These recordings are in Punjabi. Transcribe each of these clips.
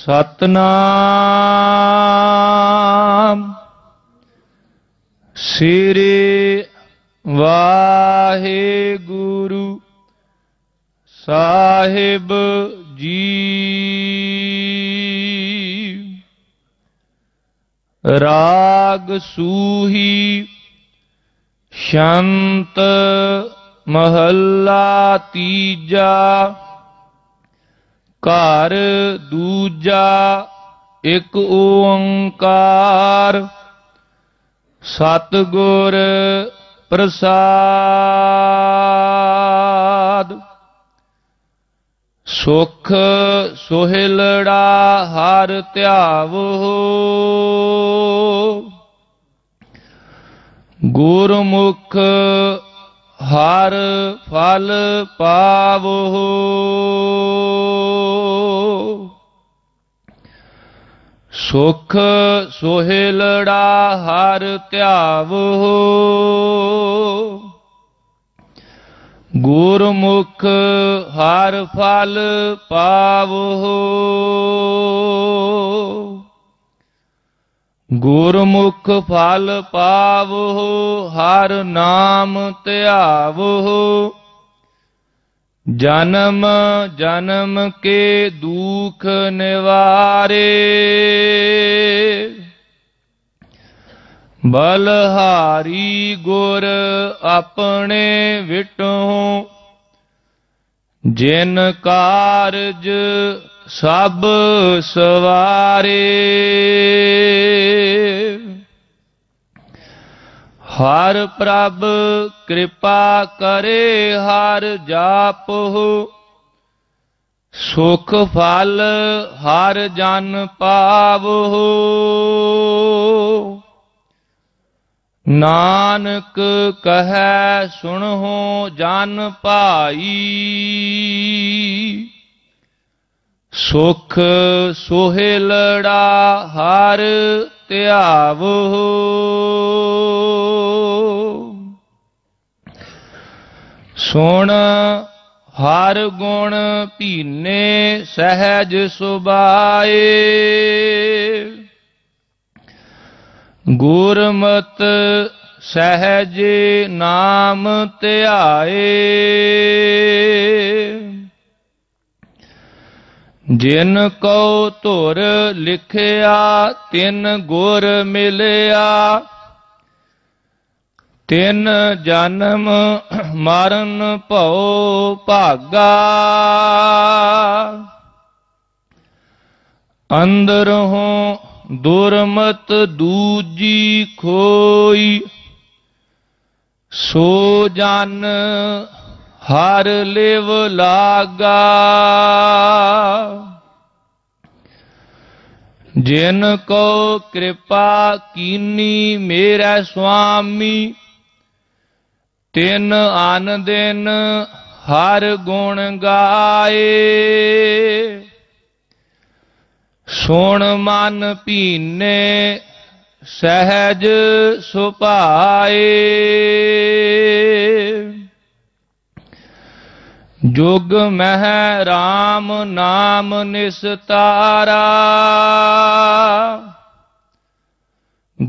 ਸਤਨਾਮ। ਸ੍ਰੀ ਵਾਹਿਗੁਰੂ ਸਾਹਿਬ ਜੀ। ਰਾਗ ਸੂਹੀ ਸ਼ੰਤ ਮਹੱਲਾ ਤੀਜਾ। ਘਰ ਦੂਜਾ ਇੱਕ ਓੰਕਾਰ। ਸਤਿਗੁਰ ਪ੍ਰਸਾਦ। ਸੁਖ ਸੁਹਿਲੜਾ ਹਰ ਧਿਆਵੋ। ਗੁਰਮੁਖ ਹਰ ਫਲ ਪਾਵੋ। ਸੁਖ ਸੁਹਿਲੜਾ ਹਰ ਧਿਆਵੋ। ਗੁਰਮੁਖ ਹਰ ਫਲ ਪਾਵੋ। ਗੁਰਮੁਖ ਫਲ ਪਾਵੋ ਹਰ ਨਾਮ ਧਿਆਵੋ ਜਨਮ ਜਨਮ ਕੇ ਦੁਖ ਨਿਵਾਰੇ। ਬਲਹਾਰੀ ਗੁਰ ਆਪਣੇ ਵਿਟੋ ਜਿਨ ਕਾਰਜ ਸਭ ਸਵਾਰੇ। ਹਰ ਪ੍ਰਭ ਕਿਰਪਾ ਕਰੇ, ਹਰ ਜਾਪੋ ਸੁਖ ਫਲ ਹਰ ਜਨ ਪਾਵੋ ਨਾਨਕ ਕਹੈ, ਸੁਣੋ ਜਨ ਭਾਈ। ਸੁਖ ਸੋਹਿਲੜਾ ਹਰ ਧਿਆਵੋ ਸੁਣ, ਹਰ ਗੁਣ ਭੀਨੇ ਸਹਿਜ ਸੁਭਾਏ। ਗੁਰਮਤ ਸਹਿਜ ਨਾਮ ਧਿਆਏ। ਜਿਨ ਕੋ ਧੁਰ ਲਿਖਿਆ, ਤਿਨ ਗੁਰ ਮਿਲਿਆ। ਤਿਨ ਜਨਮ ਮਰਨ ਭਉ ਭਾਗਾ। ਅੰਦਰੋਂ ਦੁਰਮਤ ਦੂਜੀ ਖੋਈ। ਸੋ ਜਨ ਹਰ ਲਿਵ ਲਾਗਾ। ਜਿਨ ਕੋ ਕਿਰਪਾ ਕੀਨੀ ਮੇਰਾ ਸੁਆਮੀ। ਤਿਨ ਆਨ ਦਿਨ ਹਰ ਗੁਣ ਗਾਏ। ਸੁਣ ਮਨ ਭੀਨੇ ਸਹਿਜ ਸੁਭਾਏ। ਜੁਗ ਮਹਿ RAM ਨਾਮ ਨਿਸਤਾਰਾ।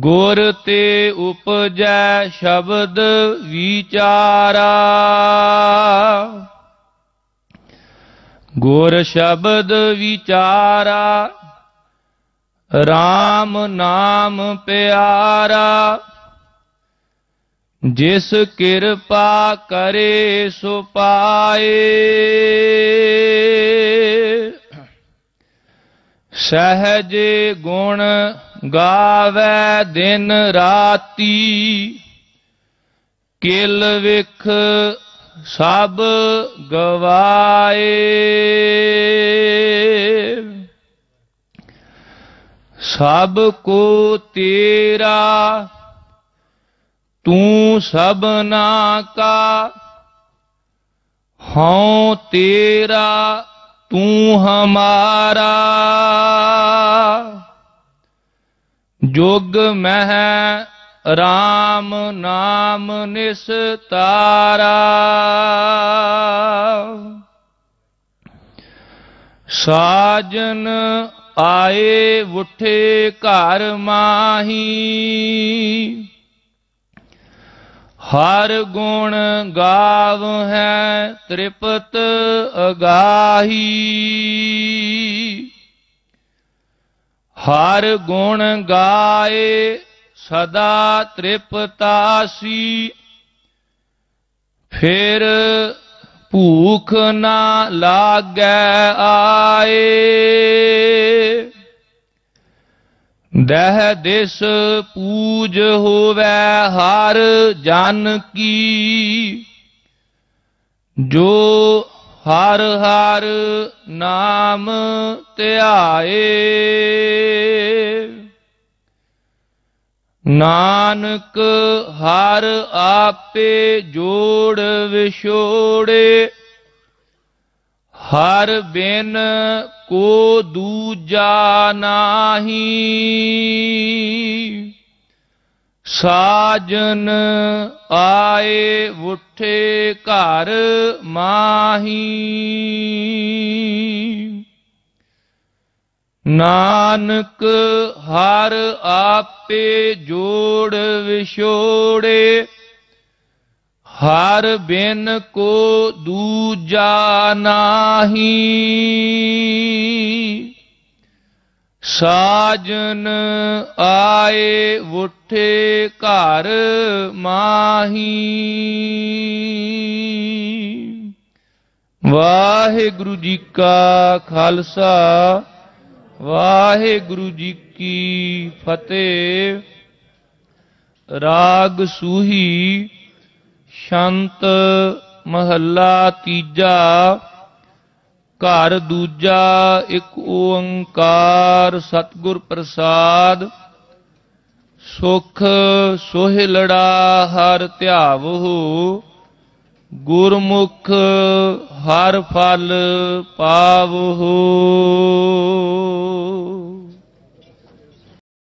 ਗੁਰ ਤੇ ਉਪਜੈ ਸ਼ਬਦ ਵਿਚਾਰਾ। ਗੁਰ ਸ਼ਬਦ ਵਿਚਾਰਾ RAM ਨਾਮ ਪਿਆਰਾ। ਜਿਸ ਕਿਰਪਾ ਕਰੇ ਸੋ ਪਾਏ। ਸਹਜ ਗੁਣ ਗਾਵੇ ਦਿਨ ਰਾਤੀ, ਕਿਲ ਵਿਖ ਸਭ ਗਵਾਏ। ਸਭ ਕੋ ਤੇਰਾ, ਤੂੰ ਸਭਨਾ ਕਾ, ਹਉ ਤੇਰਾ। ਤੂੰ ਹਮਾਰਾ ਜੁਗ ਮਹਿ RAM ਨਾਮ ਨਿਸਤਾਰਾ ਸਾਜਨ ਆਏ ਉਠੇ ਘਰ ਮਾਹੀ। ਹਰ ਗੁਣ ਗਾਵ ਹੈ, ਤ੍ਰਿਪਤ ਅਗਾਹੀ। ਹਰ ਗੁਣ ਗਾਏ, ਸਦਾ ਤ੍ਰਿਪਤਾਸੀ। ਫਿਰ ਭੂਖ ਨਾ ਲਾਗੈ ਆਏ। ਦਹ ਦਿਸ ਪੂਜ ਹੋਵੇ ਹਰ ਜਨ ਕੀ। ਜੋ ਹਰ ਹਰ ਨਾਮ ਧਿਆਏ, ਨਾਨਕ ਹਰ ਆਪੇ ਜੋੜ ਵਿਛੋੜੇ ਹਰ ਬਿਨ ਕੋ ਦੂਜਾ ਨਾਹੀ। ਸਾਜਨ ਆਏ ਉਠੇ ਘਰ ਮਾਹੀ। ਨਾਨਕ ਹਰ ਆਪੇ ਜੋੜ ਵਿਛੋੜੇ। ਹਰ ਬਿਨ ਕੋ ਦੂਜਾ ਨਾਹੀ। ਸਾਜਨ ਆਏ ਉਠੇ ਘਰ ਮਾਹੀ। ਵਾਹਿਗੁਰੂ ਜੀ ਕਾ ਖਾਲਸਾ, ਵਾਹਿਗੁਰੂ ਜੀ ਕੀ ਫਤਿਹ। ਰਾਗ ਸੂਹੀ ਸ਼ੰਤ ਮਹੱਲਾ ਤੀਜਾ, ਘਰ ਦੂਜਾ, ਇੱਕ ਓੰਕਾਰ ਸਤਿਗੁਰ ਪ੍ਰਸਾਦ, ਸੁਖ ਸੋਹਿਲੜਾ ਹਰ ਧਿਆਵਹੁ, ਗੁਰਮੁਖ ਹਰ ਫਲ ਪਾਵਹੁ।